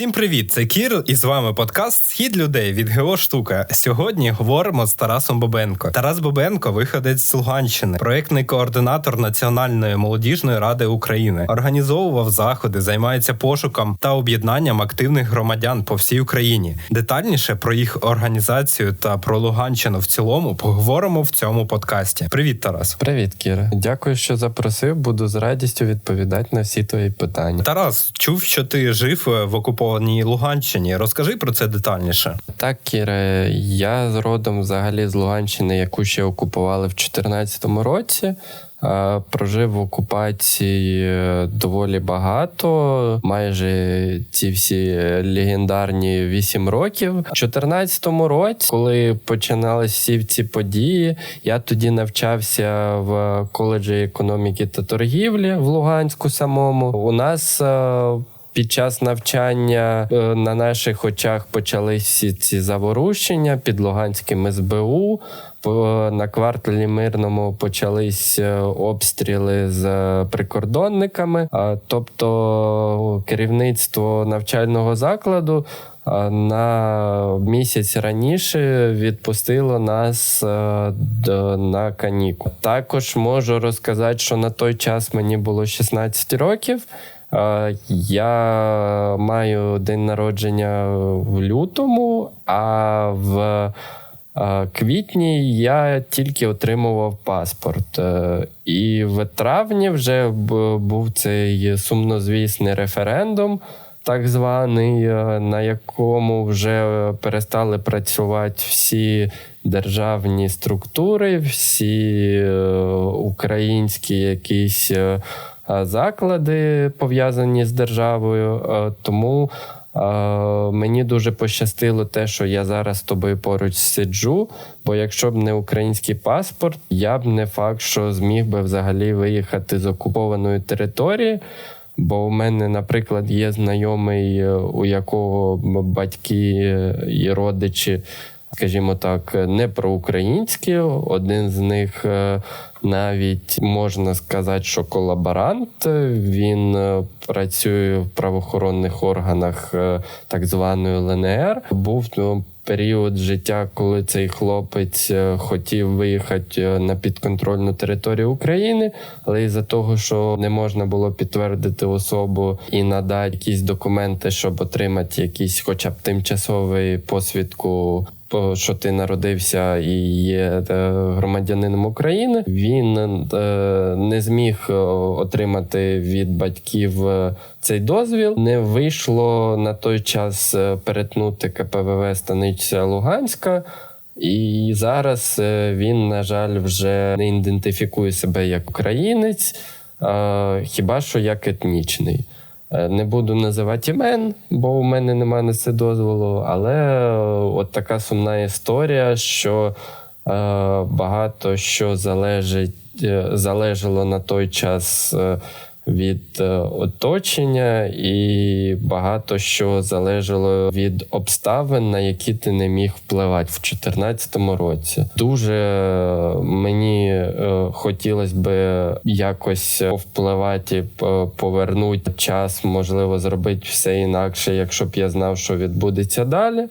Всім привіт! Це Кір, і з вами подкаст Схід людей від Гео Штука. Сьогодні говоримо з Тарасом Бобенко. Тарас Бобенко, виходець з Луганщини, проєктний координатор Національної молодіжної ради України, організовував заходи, займається пошуком та об'єднанням активних громадян по всій Україні. Детальніше про їх організацію та про Луганщину в цілому поговоримо в цьому подкасті. Привіт, Тарас. Привіт, Кіра. Дякую, що запросив. Буду з радістю відповідати на всі твої питання. Тарас, чув, що ти жив в окупованій Луганщині. Розкажи про це детальніше. Так, Кіре, я з родом взагалі з Луганщини, яку ще окупували в 2014 році. Прожив в окупації е, доволі багато, майже ці всі легендарні 8 років. У 2014 році, коли починалися всі ці події, я тоді навчався в коледжі економіки та торгівлі в Луганську самому. У нас е, під час навчання е, на наших очах почались всі ці заворушення під Луганським СБУ. На кварталі мирному почались е, обстріли з прикордонниками. Тобто керівництво навчального закладу на місяць раніше відпустило нас е, на каніку. Також можу розказати, що на той час мені було 16 років. Я маю день народження в лютому, а в квітні я тільки отримував паспорт. Е, і в травні вже був цей сумнозвісний референдум. Так званий, е, на якому вже перестали працювати всі державні структури, всі е, українські якісь заклади пов'язані з державою. Тому Мені дуже пощастило те, що я зараз з тобою поруч сиджу. Бо якщо б не український паспорт, я б не факт, що зміг би взагалі виїхати з окупованої території. Бо у мене, наприклад, є знайомий, у якого батьки і родичі скажімо так, не проукраїнські. Один з них е, навіть можна сказати, що колаборант. Він е, працює в правоохоронних органах е, так званої ЛНР. Був ну, період життя, коли цей хлопець хотів виїхати на підконтрольну територію України, але із-за того, що не можна було підтвердити особу і надати якісь документи, щоб отримати якийсь, хоча б тимчасовий посвідку що ти народився і є е, громадянином України, він е, не зміг е, отримати від батьків цей дозвіл. Не вийшло на той час перетнути КПВВ Станиця Луганська. І зараз він, на жаль, вже не ідентифікує себе як українець, хіба що як етнічний. Е, не буду називати імен, бо у мене немає на це дозволу. Але е, от така сумна історія, що е, багато що залежить, залежало на той час від е, оточення, і багато що залежало від обставин, на які ти не міг впливати в 2014 році. Дуже мені е, хотілося би якось впливати, повернути час, можливо, зробити все інакше, якщо б я знав, що відбудеться далі.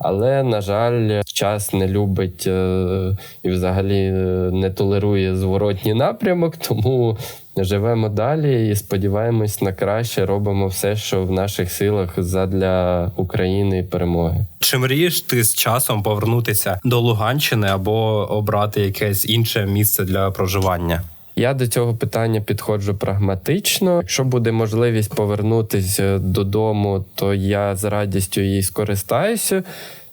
Але, на жаль, час не любить е, і взагалі не толерує зворотній напрямок, тому живемо далі і сподіваємось на краще. Робимо все, що в наших силах задля України і перемоги. Чи мрієш ти з часом повернутися до Луганщини або обрати якесь інше місце для проживання? Я до цього питання підходжу прагматично. Якщо буде можливість повернутися додому, то я з радістю її скористаюся.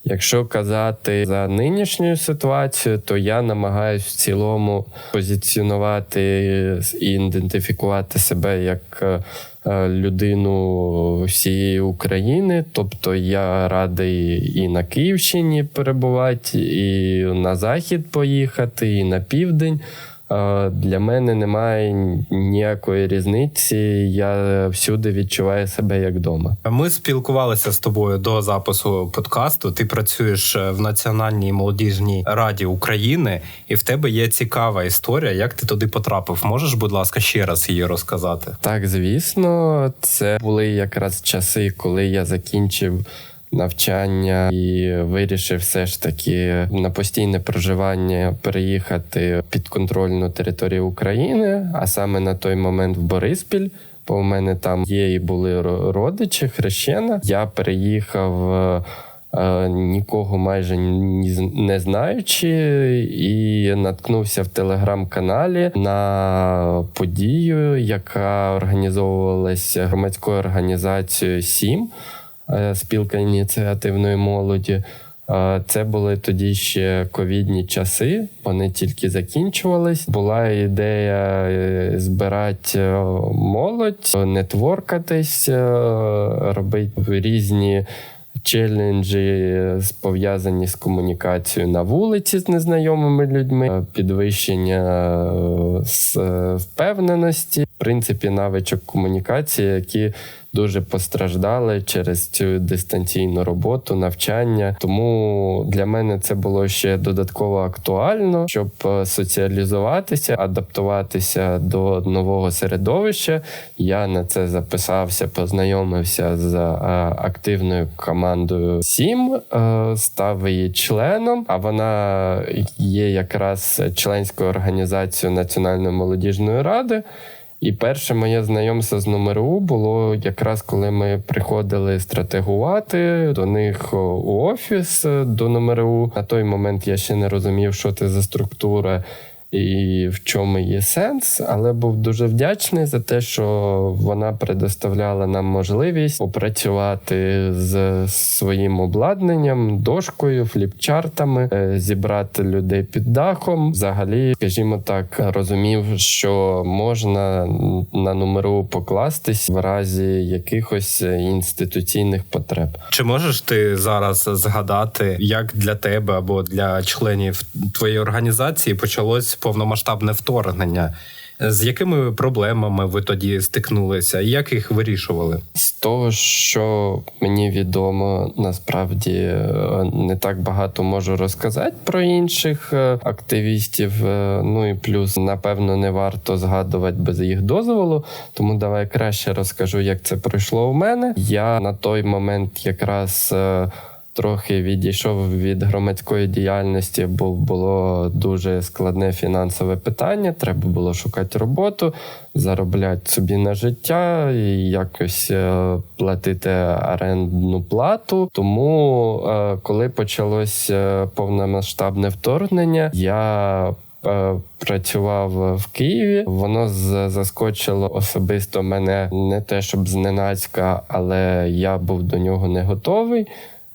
Якщо казати за нинішню ситуацію, то я намагаюся в цілому позиціонувати і ідентифікувати себе як е, людину всієї України. Тобто я радий і на Київщині перебувати, і на захід поїхати, і на південь. Для мене немає ніякої різниці. Я всюди відчуваю себе як вдома. Ми спілкувалися з тобою до запису подкасту. Ти працюєш е, в Національній молодіжній раді України, і в тебе є цікава історія. Як ти туди потрапив? Можеш, будь ласка, ще раз її розказати? Так, звісно, це були якраз часи, коли я закінчив. Навчання і вирішив все ж таки на постійне проживання переїхати під контрольну територію України, а саме на той момент в Бориспіль. Бо у мене там є і були родичі, хрещена. Я переїхав е, нікого майже не знаючи, і наткнувся в телеграм-каналі на подію, яка організовувалася громадською організацією СІМ спілка ініціативної молоді. Е, Це були тоді ще ковідні часи, вони тільки закінчувались. Була ідея е, збирати е, молодь, нетворкатись, е, робити різні челенджі, е, пов'язані з комунікацією на вулиці з незнайомими людьми, е, підвищення е, е, впевненості, в принципі, навичок комунікації, які дуже постраждали через цю дистанційну роботу, навчання. Тому для мене це було ще додатково актуально, щоб е, соціалізуватися, адаптуватися до нового середовища. Я на це записався, познайомився з е, активною командою Сім, е, став її членом. А вона є якраз членською організацією Національної молодіжної ради. І перше моє знайомство з номеру було якраз коли ми приходили стратегувати до них у офіс е, до номеру На той момент я ще не розумів, що це за структура і в чому є сенс, але був дуже вдячний за те, що вона предоставляла нам можливість попрацювати з своїм обладнанням, дошкою, фліпчартами, е, зібрати людей під дахом. Взагалі, скажімо так, розумів, що можна на номеру покластись в разі якихось інституційних потреб. Чи можеш ти зараз згадати, як для тебе або для членів твоєї організації почалось повномасштабне вторгнення? З якими проблемами ви тоді стикнулися, і як їх вирішували? З того, що мені відомо, насправді е, не так багато можу розказати про інших е, активістів. Е, Ну і плюс, напевно, не варто згадувати без їх дозволу. Тому давай краще розкажу, як це пройшло у мене. Я на той момент якраз. Трохи відійшов від громадської діяльності, бо було дуже складне фінансове питання. Треба було шукати роботу, заробляти собі на життя і якось е, платити орендну плату. Тому, е, коли почалось е, повномасштабне вторгнення, я Працював в Києві, воно заскочило особисто мене не те, щоб зненацька, але я був до нього не готовий.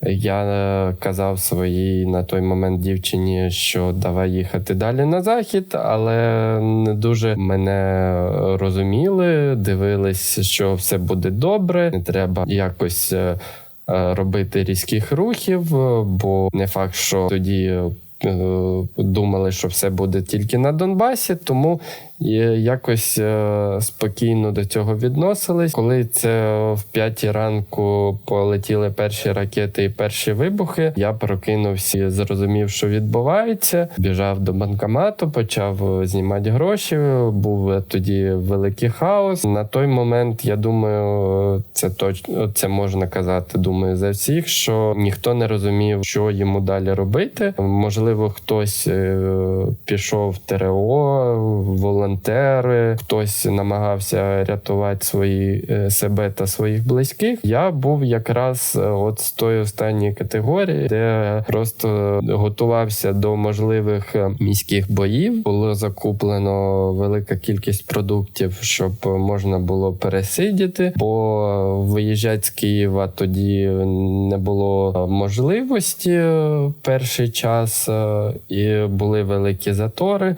Я е, казав своїй на той момент дівчині, що давай їхати далі на захід, але не дуже мене розуміли, дивились, що все буде добре, не треба якось е, е, робити різких рухів, бо не факт, що тоді. Думали, що все буде тільки на Донбасі, тому якось е, спокійно до цього відносились. Коли це в п'ятій ранку полетіли перші ракети і перші вибухи, я прокинувся, зрозумів, що відбувається. Біжав до банкомату, почав знімати гроші. Був тоді великий хаос. На той момент я думаю, це точно це можна казати. Думаю, за всіх, що ніхто не розумів, що йому далі робити. Можливо, хтось е, пішов в ТРО, волонтери, хтось намагався рятувати свої е, себе та своїх близьких. Я був якраз е, от з тої останньої категорії, де просто готувався до можливих е, міських боїв. Було закуплено велика кількість продуктів, щоб можна було пересидіти, бо виїжджати з Києва тоді не було можливості перший час, і були великі затори.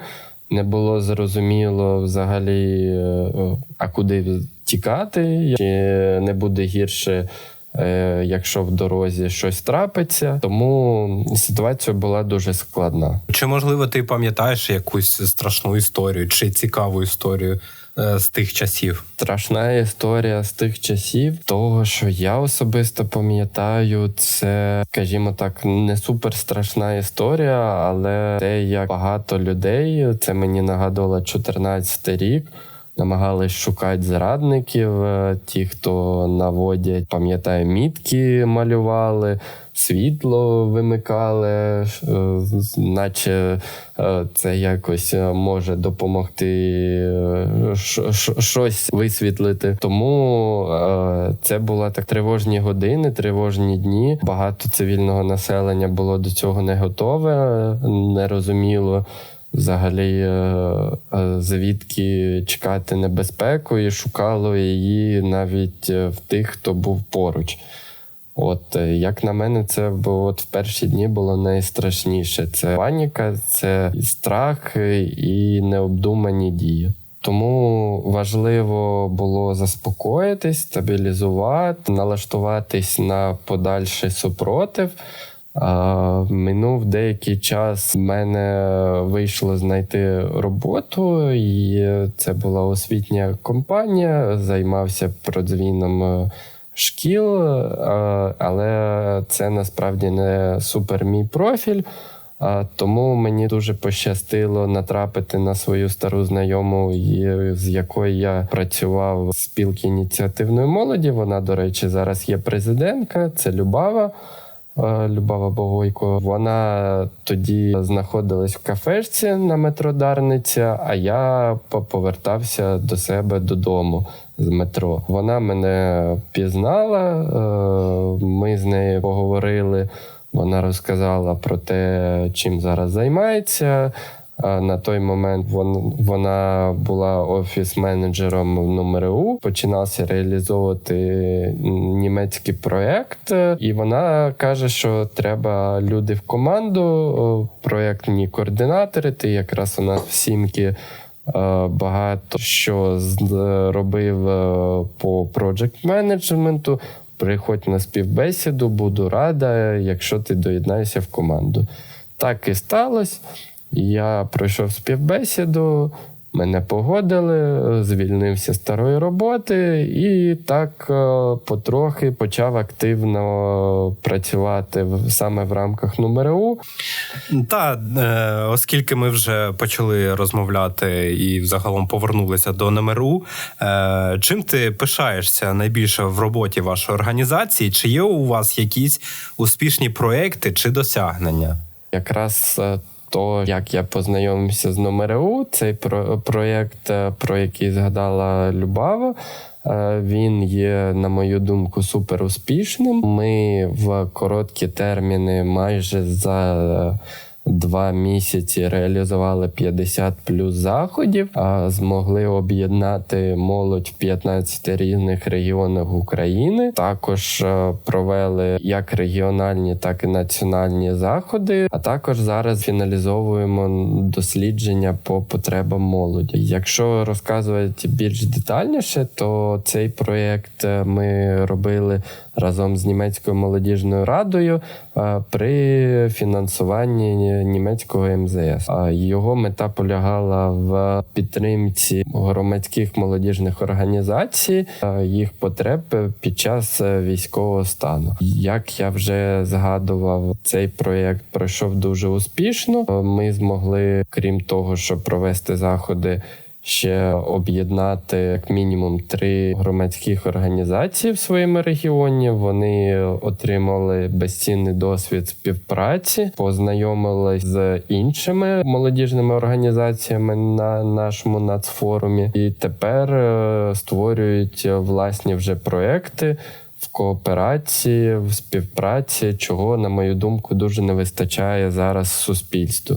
Не було зрозуміло взагалі, е, а куди тікати, чи не буде гірше е, якщо в дорозі щось трапиться. Тому ситуація була дуже складна. Чи можливо ти пам'ятаєш якусь страшну історію чи цікаву історію з тих часів? Страшна історія з тих часів. Того, що я особисто пам'ятаю, це, скажімо так, не супер страшна історія, але те, як багато людей, це мені нагадувало 14 рік. Намагались шукати зрадників, е, ті, хто наводять, пам'ятаю, мітки малювали, світло вимикали, е, наче е, це якось може допомогти щось висвітлити. Тому це були так тривожні години, тривожні дні. Багато цивільного населення було до цього не готове, не розуміло. Взагалі, е, е, звідки чекати небезпеку, і шукало її навіть е, в тих, хто був поруч. От як на мене, це от в перші дні було найстрашніше. Це паніка, це страх і необдумані дії. Тому важливо було заспокоїтись, стабілізувати, налаштуватись на подальший супротив. Минув деякий час. в мене вийшло знайти роботу, і це була освітня компанія. Займався продзвіном е, шкіл, е, але це насправді не супер мій профіль. Тому мені дуже пощастило натрапити на свою стару знайому, з якою я працював в спілки ініціативної молоді. Вона, до речі, зараз є президентка. Це Любава. Е, Любава Богойко. Вона тоді знаходилась в кафешці на метро Дарниця, а я по- повертався до себе додому з метро. Вона мене пізнала, е, ми з нею поговорили. Вона розказала про те, чим зараз займається. На той момент вона була офіс-менеджером в НумерУ, починався реалізовувати німецький проєкт, і вона каже, що треба люди в команду, проєктні координатори. Ти якраз у нас в сімки е, багато що зробив е, по проджект менеджменту. Приходь на співбесіду, буду рада, якщо ти доєднаєшся в команду. Так і сталося. Я пройшов співбесіду, мене погодили, звільнився з старої роботи, і так е, потрохи почав активно працювати саме в рамках НумерУ. Та е, оскільки ми вже почали розмовляти і взагалом повернулися до НМРУ, е, чим ти пишаєшся найбільше в роботі вашої організації? Чи є у вас якісь успішні проекти чи досягнення? Якраз то, як я познайомився з Номереу, цей про- проєкт, е, про який згадала Любава. е, Він є, на мою думку, супер успішним. Ми в короткі терміни майже за два місяці реалізували 50 плюс заходів, а змогли об'єднати молодь в 15 різних регіонах України. Також е, провели як регіональні, так і національні заходи. А також зараз фіналізовуємо дослідження по потребам молоді. Якщо розказувати більш детальніше, то цей проєкт е, ми робили разом з німецькою молодіжною радою при фінансуванні німецького МЗС. Його мета полягала в підтримці громадських молодіжних організацій, їх потреб під час військового стану. Як я вже згадував, цей проєкт пройшов дуже успішно. Ми змогли, крім того, щоб провести заходи ще об'єднати як мінімум три громадських організації в своєму регіоні. Вони отримали безцінний досвід співпраці, познайомились з іншими молодіжними організаціями на нашому нацфорумі, і тепер е, створюють власні вже проекти. В кооперації, в співпраці, чого, на мою думку, дуже не вистачає зараз суспільству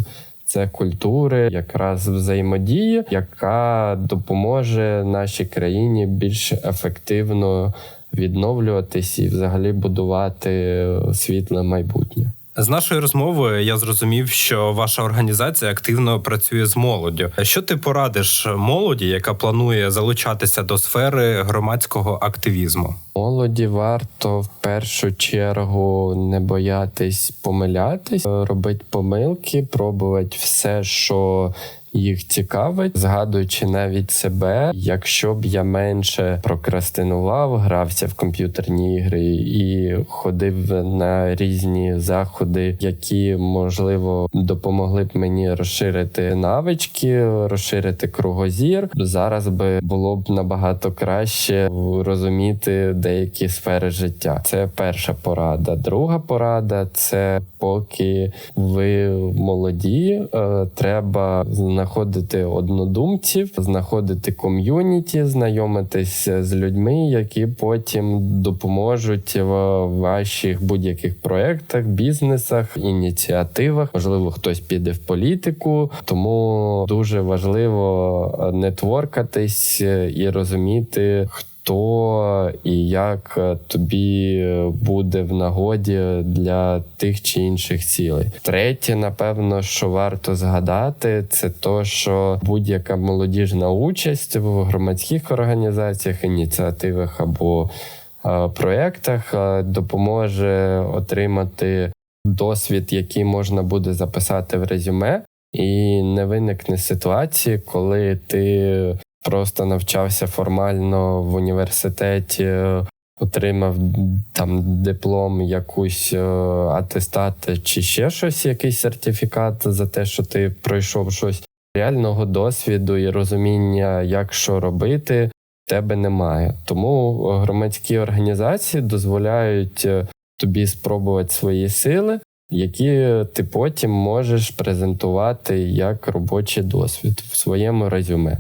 це культури, якраз взаємодії, яка допоможе нашій країні більш ефективно відновлюватись і взагалі будувати світле майбутнє. З нашої розмови я зрозумів, що ваша організація активно працює з молоддю. Що ти порадиш молоді, яка планує залучатися до сфери громадського активізму? Молоді варто в першу чергу не боятись помилятись, робити помилки, пробувати все, що їх цікавить, згадуючи навіть себе, якщо б я менше прокрастинував, грався в комп'ютерні ігри і ходив на різні заходи, які можливо допомогли б мені розширити навички, розширити кругозір. Зараз би було б набагато краще розуміти деякі сфери життя. Це перша порада. Друга порада це поки ви молоді, е, треба знаходити однодумців, знаходити ком'юніті, знайомитись з людьми, які потім допоможуть в ваших будь-яких проєктах, бізнесах, ініціативах. Можливо, хтось піде в політику, тому дуже важливо нетворкатись і розуміти, хто. Хто і як тобі буде в нагоді для тих чи інших цілей. Третє, напевно, що варто згадати, це то, що будь-яка молодіжна участь в громадських організаціях, ініціативах або е, проєктах е, допоможе отримати досвід, який можна буде записати в резюме, і не виникне ситуації, коли ти просто навчався формально в університеті, отримав там диплом, якусь е, атестат чи ще щось, якийсь сертифікат за те, що ти пройшов щось. Реального досвіду і розуміння, як що робити, в тебе немає. Тому громадські організації дозволяють е, тобі спробувати свої сили, які ти потім можеш презентувати як робочий досвід в своєму резюме.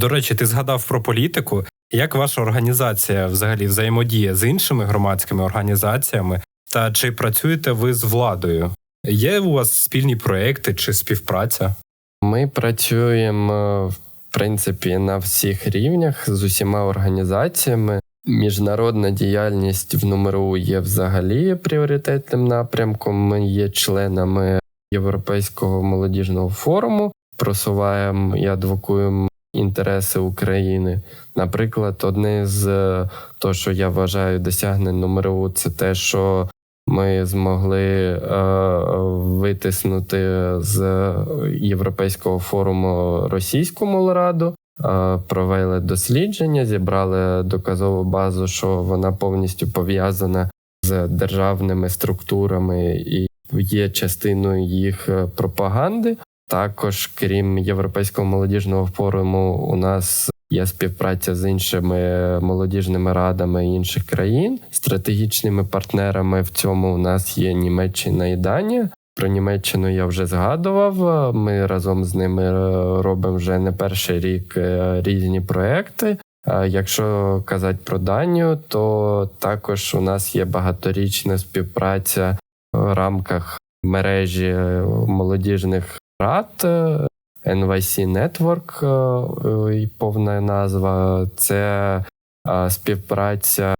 До речі, ти згадав про політику. Як ваша організація взагалі взаємодіє з іншими громадськими організаціями? Та чи працюєте ви з владою? Є у вас спільні проекти чи співпраця? Ми працюємо в принципі на всіх рівнях з усіма організаціями. Міжнародна діяльність в НУМРУ є взагалі пріоритетним напрямком. Ми є членами Європейського молодіжного форуму, просуваємо і адвокуємо інтереси України. Наприклад, одне з того, що я вважаю досягнень НУМРУ, це те, що ми змогли е, витиснути з Європейського форуму російську молраду. Е, провели дослідження, зібрали доказову базу, що вона повністю пов'язана з державними структурами і є частиною їх пропаганди. Також, крім Європейського молодіжного форуму, у нас є співпраця з іншими молодіжними радами інших країн, стратегічними партнерами. В цьому у нас є Німеччина і Данія. Про Німеччину я вже згадував. Ми разом з ними робимо вже не перший рік різні проекти. Якщо казати про Данію, то також у нас є багаторічна співпраця в рамках мережі молодіжних рад NYC Network, і повна назва це співпраця,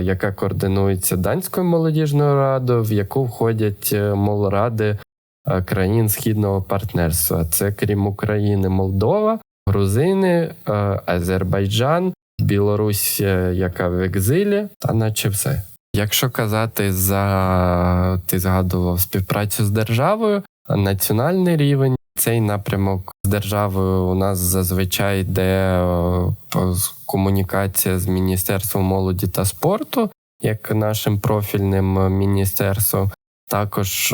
яка координується данською молодіжною радою, в яку входять молради країн східного партнерства. Це крім України, Молдова, Грузини, Азербайджан, Білорусь, яка в екзилі, та наче все. Якщо казати за ти згадував співпрацю з державою, національний рівень. Цей напрямок з державою у нас зазвичай йде комунікація з Міністерством молоді та спорту, як нашим профільним міністерством. Також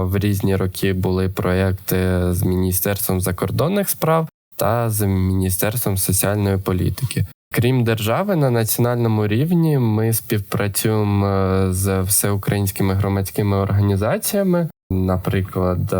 в різні роки були проекти з Міністерством закордонних справ та з Міністерством соціальної політики. Крім держави, на національному рівні ми співпрацюємо з всеукраїнськими громадськими організаціями наприклад,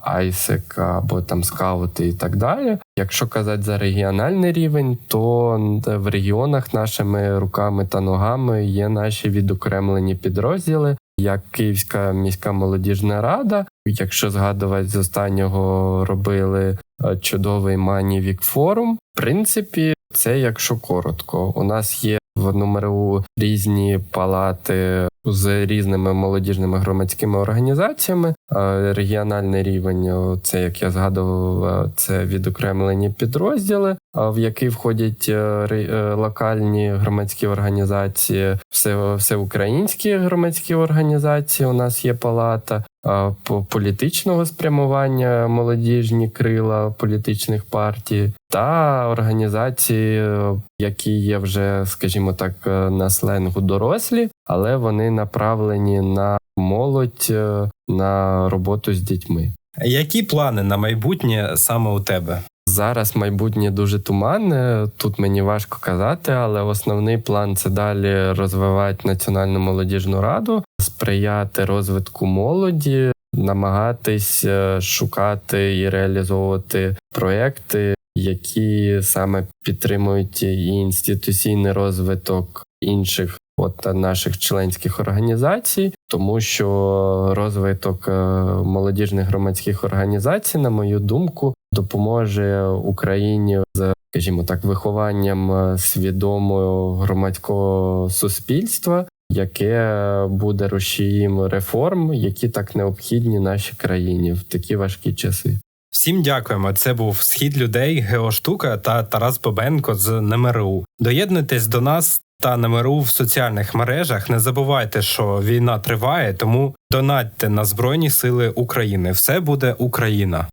Айсек або там скаути і так далі. Якщо казати за регіональний рівень, то в регіонах нашими руками та ногами є наші відокремлені підрозділи, як Київська міська молодіжна рада. Якщо згадувати з останнього робили чудовий Мані Вік форум, в принципі, це якщо коротко, у нас є в НУМРУ різні палати з різними молодіжними громадськими організаціями. Регіональний рівень, це як я згадував, е, це відокремлені підрозділи, в які входять е, е, локальні громадські організації, все, всеукраїнські громадські організації. У нас є палата. По політичного спрямування молодіжні крила політичних партій та організації, е, які є вже, скажімо так, е, на сленгу дорослі, але вони направлені на молодь, е, на роботу з дітьми. Які плани на майбутнє саме у тебе? Зараз майбутнє дуже туманне. Тут мені важко казати, але основний план це далі розвивати національну молодіжну раду, сприяти розвитку молоді, намагатись е, шукати і реалізовувати проекти, які саме підтримують і інституційний розвиток інших. От наших членських організацій, тому що розвиток е, молодіжних громадських організацій, на мою думку, допоможе Україні з, скажімо так, вихованням е, свідомого громадського суспільства, яке буде рушієм реформ, які так необхідні нашій країні в такі важкі часи. Всім дякуємо. Це був схід людей, Геоштука та Тарас Бобенко з НМРУ. Доєднуйтесь до нас та НМРУ в соціальних мережах. Не забувайте, що війна триває, тому донатьте на Збройні Сили України. Все буде Україна.